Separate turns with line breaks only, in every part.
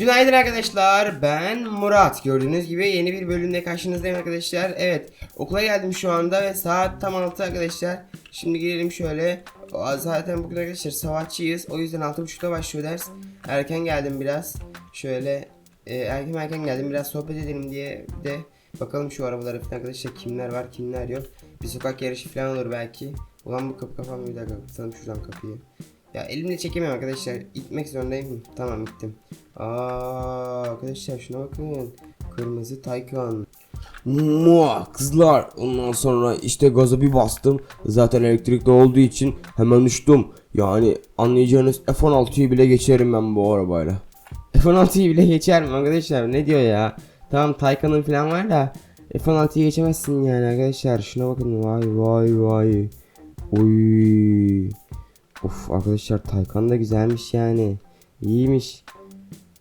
Günaydın arkadaşlar. Ben Murat. Gördüğünüz gibi yeni bir bölümde karşınızdayım arkadaşlar. Evet, okula geldim şu anda ve saat tam 6 arkadaşlar. Şimdi girelim şöyle. Zaten bugün arkadaşlar savaşçıyız. O yüzden 6.30'da başlıyor ders. Erken geldim biraz. Şöyle e, erken erken geldim. Biraz sohbet edelim diye de bakalım şu arabalara falan arkadaşlar kimler var kimler yok. Bir sokak yarışı falan olur belki. Ulan bu kapı kapanmıyor bir dakika kapatalım şuradan kapıyı. Ya elimle çekemem arkadaşlar. İtmek zorundayım. Tamam ittim. Aa arkadaşlar şuna bakın. Kırmızı Taycan.
Mua kızlar ondan sonra işte gaza bir bastım zaten elektrikli olduğu için hemen uçtum yani anlayacağınız F-16'yı bile geçerim ben bu arabayla
F-16'yı bile geçer mi arkadaşlar? Ne diyor ya? Tamam Taycan'ın falan var da F-16'yı geçemezsin yani arkadaşlar. Şuna bakın vay vay vay. Oy. Of arkadaşlar Taycan da güzelmiş yani. İyiymiş.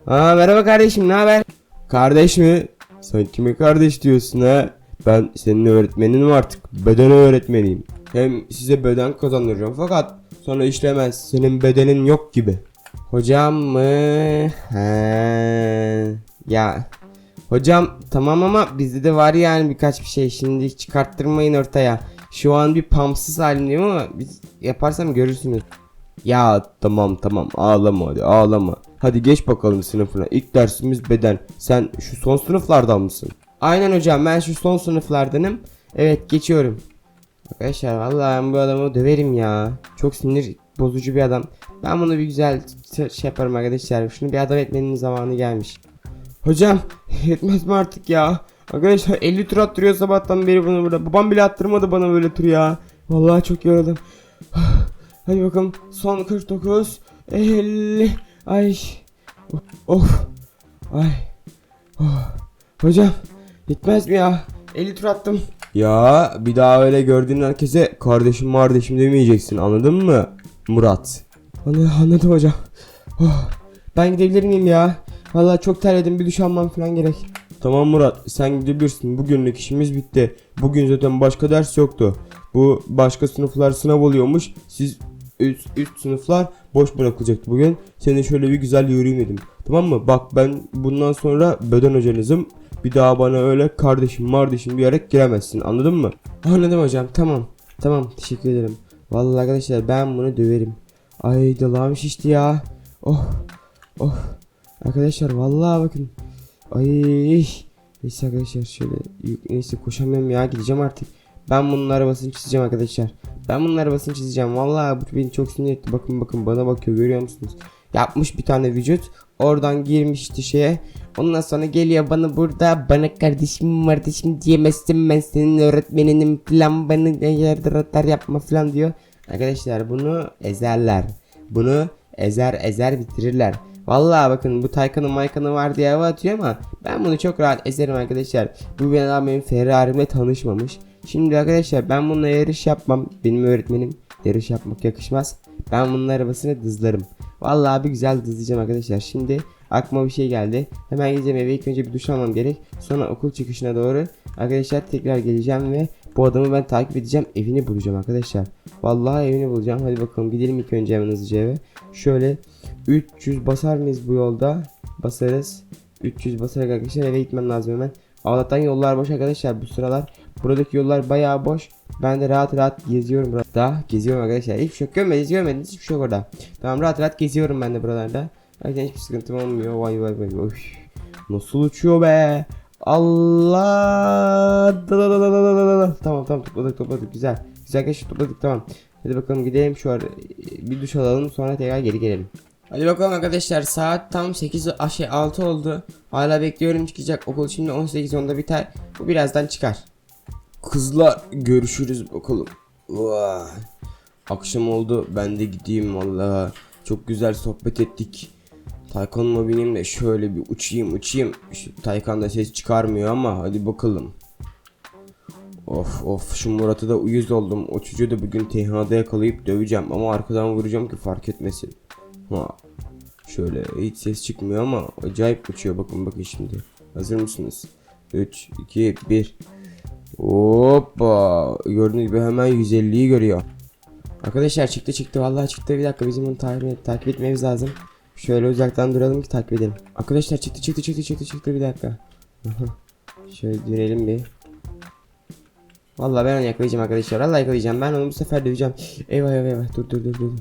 Aa merhaba kardeşim ne haber?
Kardeş mi? Sen kime kardeş diyorsun ha? Ben senin öğretmenim artık beden öğretmeniyim Hem size beden kazandıracağım fakat sonra işlemez senin bedenin yok gibi
Hocam mı? He. Ya hocam tamam ama bizde de var yani birkaç bir şey. Şimdi çıkarttırmayın ortaya. Şu an bir pamsız halimdeyim ama biz yaparsam görürsünüz.
Ya tamam tamam ağlama hadi ağlama. Hadi geç bakalım sınıfına. İlk dersimiz beden. Sen şu son sınıflardan mısın?
Aynen hocam ben şu son sınıflardanım. Evet geçiyorum. Arkadaşlar vallahi bu adamı döverim ya. Çok sinir bozucu bir adam. Ben bunu bir güzel şey yaparım arkadaşlar. Şunu bir adam etmenin zamanı gelmiş. Hocam yetmez mi artık ya? Arkadaşlar 50 tur attırıyor sabahtan beri bunu burada. Babam bile attırmadı bana böyle tur ya. Vallahi çok yoruldum. Hadi bakalım son 49 50 ay of ay oh. hocam yetmez mi ya 50 tur attım
Ya bir daha öyle gördüğün herkese kardeşim kardeşim demeyeceksin anladın mı Murat?
Anladım, anladım hocam oh. ben gidebilir miyim ya Vallahi çok terledim bir duş almam falan gerek
Tamam Murat sen gidebilirsin bugünlük işimiz bitti. Bugün zaten başka ders yoktu. Bu başka sınıflar sınav oluyormuş. Siz üst, üst sınıflar boş bırakılacaktı bugün. Seni şöyle bir güzel yürüyeyim dedim. Tamam mı? Bak ben bundan sonra beden hocanızım. Bir daha bana öyle kardeşim kardeşim diyerek giremezsin anladın mı?
Anladım hocam tamam tamam teşekkür ederim Vallahi arkadaşlar ben bunu döverim Ay dalağım şişti ya Oh oh Arkadaşlar vallahi bakın Ay Neyse arkadaşlar şöyle Neyse koşamıyorum ya gideceğim artık. Ben bunun arabasını çizeceğim arkadaşlar. Ben bunun arabasını çizeceğim. Vallahi bu beni çok sinir etti. Bakın bakın bana bakıyor görüyor musunuz? Yapmış bir tane vücut Oradan girmişti şeye Ondan sonra geliyor bana burada Bana kardeşim kardeşim diyemezsin Ben senin öğretmeninim falan Bana yerde ratar yapma falan diyor. Arkadaşlar bunu ezerler. Bunu ezer ezer bitirirler Vallahi bakın bu Taycan'ın Maykan'ı var diye hava atıyor ama ben bunu çok rahat ezerim arkadaşlar. Bu adam benim Ferrari'mle tanışmamış. Şimdi arkadaşlar ben bununla yarış yapmam. Benim öğretmenim yarış yapmak yakışmaz. Ben bunun arabasını dızlarım. Vallahi bir güzel dızlayacağım arkadaşlar. Şimdi aklıma bir şey geldi. Hemen gideceğim eve ilk önce bir duş almam gerek. Sonra okul çıkışına doğru arkadaşlar tekrar geleceğim ve bu adamı ben takip edeceğim. Evini bulacağım arkadaşlar. Vallahi evini bulacağım. Hadi bakalım gidelim ilk önce hemen hızlıca eve. Şöyle 300 basar mıyız bu yolda? Basarız. 300 basarak arkadaşlar eve gitmem lazım hemen. Allah'tan yollar boş arkadaşlar bu sıralar. Buradaki yollar bayağı boş. Ben de rahat rahat geziyorum burada. Geziyorum arkadaşlar. Hiçbir şey görmediniz görmediniz hiçbir şey yok orada. Tamam rahat rahat geziyorum ben de buralarda. Zaten hiçbir sıkıntım olmuyor. Vay vay vay. Oy. Nasıl uçuyor be? Allah. Tamam tamam topladık topladık güzel. Güzel arkadaşlar topladık tamam. Hadi bakalım gidelim şu an bir duş alalım sonra tekrar geri gelelim. Hadi bakalım arkadaşlar saat tam 8 şey 6 oldu. Hala bekliyorum çıkacak. Okul şimdi 18.10'da biter. Bu birazdan çıkar.
Kızlar görüşürüz bakalım. Vay. Akşam oldu ben de gideyim valla. Çok güzel sohbet ettik. Taycan'ıma bineyim de şöyle bir uçayım uçayım. Şu Taycan da ses çıkarmıyor ama hadi bakalım. Of of şu Murat'a da uyuz oldum. O çocuğu da bugün TH'da yakalayıp döveceğim ama arkadan vuracağım ki fark etmesin. Ha. Şöyle hiç ses çıkmıyor ama acayip uçuyor bakın bakın şimdi. Hazır mısınız? 3 2 1 Hoppa. Gördüğünüz gibi hemen 150'yi görüyor.
Arkadaşlar çıktı çıktı vallahi çıktı. Bir dakika bizim onu takip, takip etmemiz lazım. Şöyle uzaktan duralım ki takip edelim. Arkadaşlar çıktı çıktı çıktı çıktı çıktı bir dakika. Şöyle dönelim bir. Vallahi ben onu yakalayacağım arkadaşlar. Vallahi yakalayacağım. Ben onu bu sefer döveceğim. Eyvah eyvah eyvah. Dur dur dur dur.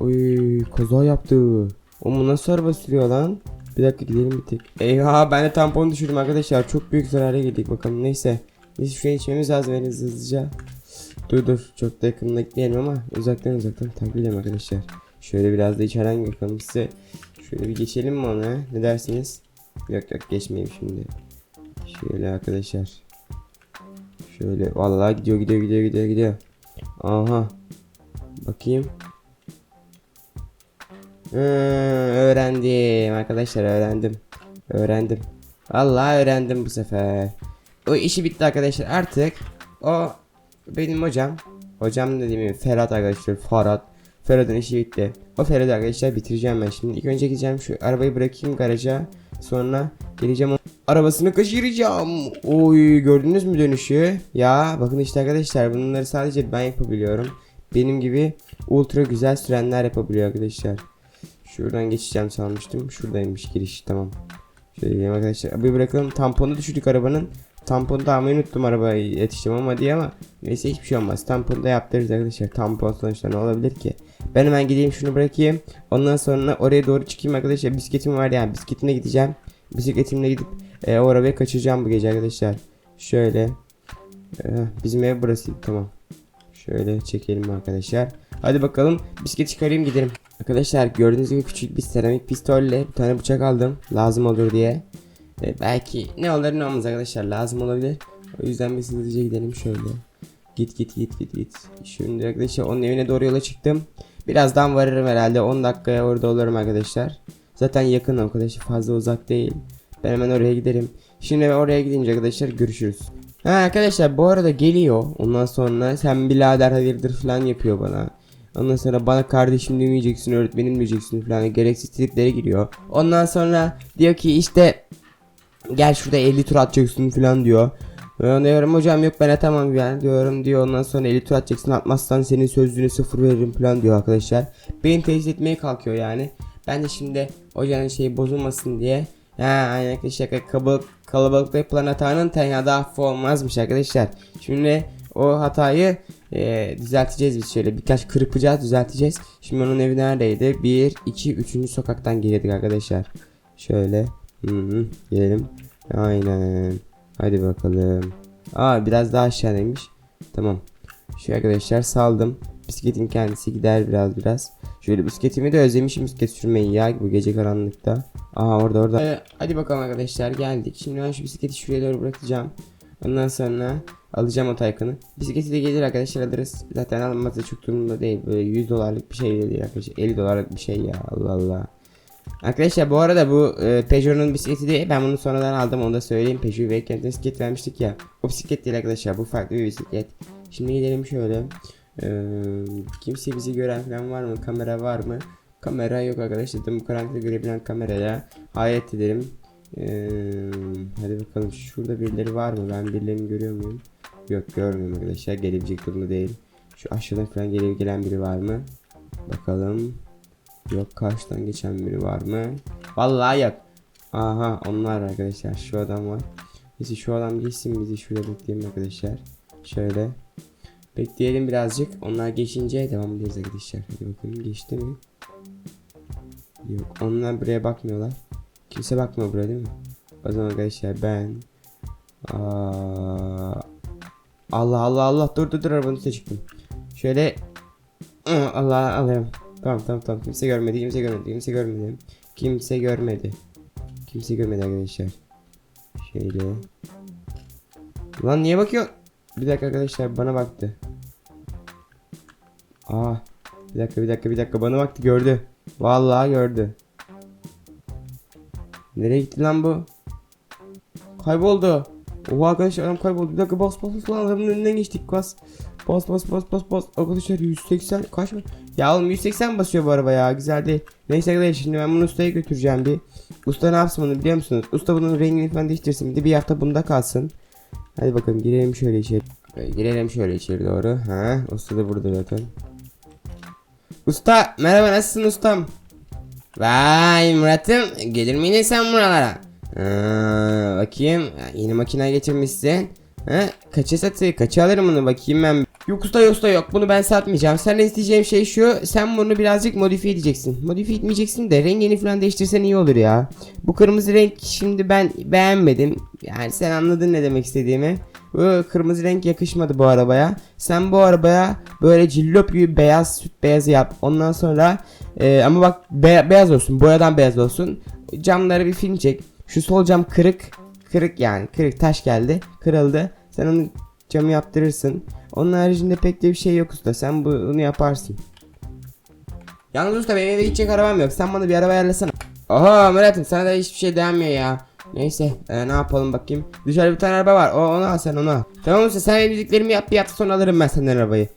Oy kaza yaptı. O mu nasıl araba sürüyor lan? Bir dakika gidelim bir tek. Eyvah ben de tampon düşürdüm arkadaşlar. Çok büyük zarara girdik bakalım. Neyse. Biz şuraya içmemiz lazım en hızlı- hızlıca. Dur dur. Çok da yakınına gitmeyelim ama uzaktan uzaktan takip edelim arkadaşlar. Şöyle biraz da içeriden bakalım size. Şöyle bir geçelim mi ona? Ne dersiniz? Yok yok geçmeyeyim şimdi. Şöyle arkadaşlar. Şöyle vallahi gidiyor gidiyor gidiyor gidiyor gidiyor. Aha. Bakayım. Hı, öğrendim arkadaşlar öğrendim. Öğrendim. Vallahi öğrendim bu sefer. O işi bitti arkadaşlar artık. O benim hocam. Hocam dediğim Ferhat arkadaşlar. Ferhat. Ferhat'ın işi bitti. O Ferhat'ı arkadaşlar bitireceğim ben şimdi. İlk önce gideceğim şu arabayı bırakayım garaja. Sonra geleceğim onun arabasını kaçıracağım. Oy gördünüz mü dönüşü? Ya bakın işte arkadaşlar bunları sadece ben yapabiliyorum. Benim gibi ultra güzel sürenler yapabiliyor arkadaşlar. Şuradan geçeceğim sanmıştım. Şuradaymış giriş tamam. Şöyle arkadaşlar. Abi bırakalım tamponu düşürdük arabanın. Tamponu da almayı unuttum arabayı yetiştim ama diye ama neyse hiçbir şey olmaz. Tamponu da yaptırırız arkadaşlar. Tampon sonuçta ne olabilir ki? Ben hemen gideyim şunu bırakayım. Ondan sonra oraya doğru çıkayım arkadaşlar. Bisikletim var yani bisikletimle gideceğim. Bisikletimle gidip e, o arabayı kaçıracağım bu gece arkadaşlar. Şöyle. E, bizim ev burası tamam. Şöyle çekelim arkadaşlar. Hadi bakalım bisiklet çıkarayım gidelim. Arkadaşlar gördüğünüz gibi küçük bir seramik pistolle bir tane bıçak aldım. Lazım olur diye. E, belki ne olur ne olmaz arkadaşlar lazım olabilir. O yüzden biz hızlıca gidelim şöyle. Git git git git git. Şimdi arkadaşlar onun evine doğru yola çıktım. Birazdan varırım herhalde 10 dakikaya orada olurum arkadaşlar. Zaten yakın arkadaşlar fazla uzak değil. Ben hemen oraya giderim. Şimdi oraya gidince arkadaşlar görüşürüz. Ha arkadaşlar bu arada geliyor. Ondan sonra sen birader hayırdır falan yapıyor bana. Ondan sonra bana kardeşim demeyeceksin öğretmenim diyeceksin falan gereksiz triplere giriyor. Ondan sonra diyor ki işte gel şurada 50 tur atacaksın falan diyor. Ben diyorum hocam yok ben atamam yani diyorum diyor ondan sonra 50 tur atacaksın atmazsan senin sözlüğüne sıfır veririm falan diyor arkadaşlar. Beni tehdit etmeye kalkıyor yani. Ben de şimdi hocanın şeyi bozulmasın diye Ha aynen arkadaşlar kalabalık, kalabalıkta yapılan hatanın tenhada affı olmazmış arkadaşlar. Şimdi o hatayı e, düzelteceğiz biz şöyle birkaç kırpacağız düzelteceğiz. Şimdi onun evi neredeydi? 1, 2, 3. sokaktan geliyorduk arkadaşlar. Şöyle hı hı, gelelim. Aynen. Hadi bakalım. Aa biraz daha aşağıdaymış. Tamam. Şu arkadaşlar saldım. Bisikletin kendisi gider biraz biraz. Şöyle bisikletimi de özlemişim bisiklet sürmeyi ya bu gece karanlıkta. Aha orada orada. Ee, hadi bakalım arkadaşlar geldik. Şimdi ben şu bisikleti şuraya doğru bırakacağım. Ondan sonra alacağım o Taycan'ı. Bisikleti de gelir arkadaşlar alırız. Zaten alınması çok durumda değil. Böyle 100 dolarlık bir şey değil arkadaşlar. 50 dolarlık bir şey ya Allah Allah. Arkadaşlar bu arada bu e, Peugeot'un bisikleti değil. Ben bunu sonradan aldım onu da söyleyeyim. Peugeot ve kendine bisiklet vermiştik ya. O bisiklet değil arkadaşlar bu farklı bir bisiklet. Şimdi gidelim şöyle. Ee, kimse bizi gören falan var mı? Kamera var mı? Kamera yok arkadaşlar. Bu karanlıkta görebilen kameraya hayret ederim. Ee, hadi bakalım şurada birileri var mı? Ben birilerini görüyor muyum? Yok görmüyorum arkadaşlar. Gelebilecek durumda değil. Şu aşağıdan falan gele gelen biri var mı? Bakalım. Yok karşıdan geçen biri var mı? Vallahi yok. Aha onlar arkadaşlar. Şu adam var. Neyse şu adam geçsin bizi şurada bekleyelim arkadaşlar. Şöyle. Bekleyelim birazcık. Onlar geçince devam ederiz arkadaşlar. Hadi bakalım geçti mi? Yok onlar buraya bakmıyorlar. Kimse bakmıyor buraya değil mi? O zaman arkadaşlar ben Aa, Allah Allah Allah dur dur dur arabanın üstüne çıktım. Şöyle Allah alayım. Tamam tamam tamam kimse görmedi kimse görmedi kimse görmedi. Kimse görmedi. Kimse görmedi arkadaşlar. Şöyle. Lan niye bakıyor? Bir dakika arkadaşlar bana baktı. Aa, bir dakika bir dakika bir dakika bana baktı gördü. Vallahi gördü. Nereye gitti lan bu? Kayboldu. Oha arkadaşlar adam kayboldu. Bir dakika bas bas bas lan adamın önünden geçtik bas. Bas bas bas bas bas. Arkadaşlar 180 kaç mı? Ya oğlum 180 basıyor bu araba ya güzel değil. Neyse arkadaşlar şimdi ben bunu ustaya götüreceğim bir. Usta ne yapsın bunu biliyor musunuz? Usta bunun rengini falan değiştirsin. Bir de bir hafta bunda kalsın. Hadi bakalım girelim şöyle içeri. Böyle Girelim şöyle içeri doğru. Ha, usta da burada zaten. Usta merhaba nasılsın ustam?
Vay Murat'ım gelir miydin sen buralara? Aa, bakayım yeni makine getirmişsin. Ha, kaça satıyor? Kaça alırım bunu bakayım ben. Yok usta yok usta yok bunu ben satmayacağım. Senden isteyeceğim şey şu. Sen bunu birazcık modifiye edeceksin. Modifiye etmeyeceksin de rengini falan değiştirsen iyi olur ya. Bu kırmızı renk şimdi ben beğenmedim. Yani sen anladın ne demek istediğimi. Bu kırmızı renk yakışmadı bu arabaya. Sen bu arabaya böyle cillop gibi beyaz süt beyazı yap. Ondan sonra e, ama bak be- beyaz olsun. Boyadan beyaz olsun. Camları bir film çek. Şu sol cam kırık. Kırık yani. Kırık taş geldi. Kırıldı. Sen onu camı yaptırırsın. Onun haricinde pek de bir şey yok usta. Sen bunu yaparsın. Yalnız usta benim eve gidecek arabam yok. Sen bana bir araba ayarlasana. Oha Murat'ım sana da hiçbir şey beğenmiyor ya. Neyse e, ne yapalım bakayım. Dışarıda bir tane araba var. O, onu al sen onu al. Tamam usta sen benim dediklerimi yap bir hafta sonra alırım ben senden arabayı.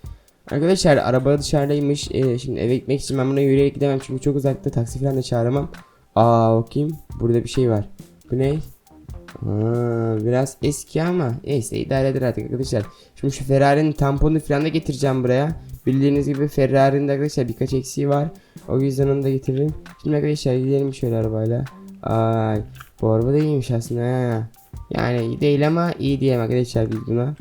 Arkadaşlar araba dışarıdaymış. E, şimdi eve gitmek için ben buna yürüyerek gidemem çünkü çok uzakta taksi falan da çağıramam. Aa bakayım. Burada bir şey var. Bu ne? Aa, biraz eski ama neyse idare eder artık arkadaşlar. Şimdi şu Ferrari'nin tamponunu falan da getireceğim buraya. Bildiğiniz gibi Ferrari'nin de arkadaşlar birkaç eksiği var. O yüzden onu da getiririm. Şimdi arkadaşlar gidelim şöyle arabayla. Ay bu araba da iyiymiş aslında ha. Yani iyi değil ama iyi diyeyim arkadaşlar biz buna.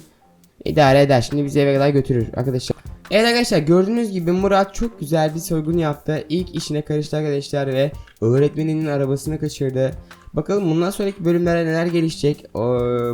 İdare eder. Şimdi bizi eve kadar götürür arkadaşlar. Evet arkadaşlar gördüğünüz gibi Murat çok güzel bir soygun yaptı. İlk işine karıştı arkadaşlar ve öğretmeninin arabasını kaçırdı. Bakalım bundan sonraki bölümlerde neler gelişecek.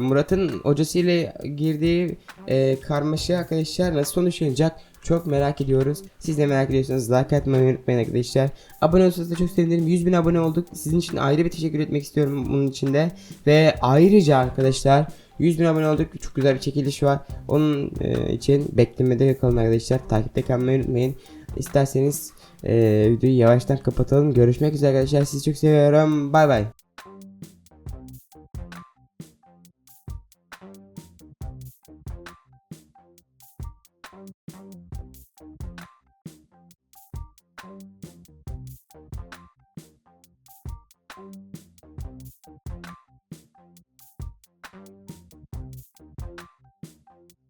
Murat'ın hocasıyla girdiği e, karmaşa arkadaşlar nasıl sonuçlanacak çok merak ediyoruz. Siz de merak ediyorsanız like atmayı unutmayın arkadaşlar. Abone olursanız da çok sevinirim. 100 bin abone olduk. Sizin için ayrı bir teşekkür etmek istiyorum bunun için de. Ve ayrıca arkadaşlar 100 bin abone olduk. Çok güzel bir çekiliş var. Onun e, için beklemede kalın arkadaşlar. Takipte kalmayı unutmayın. İsterseniz e, videoyu yavaştan kapatalım. Görüşmek üzere arkadaşlar. Sizi çok seviyorum. Bay bay.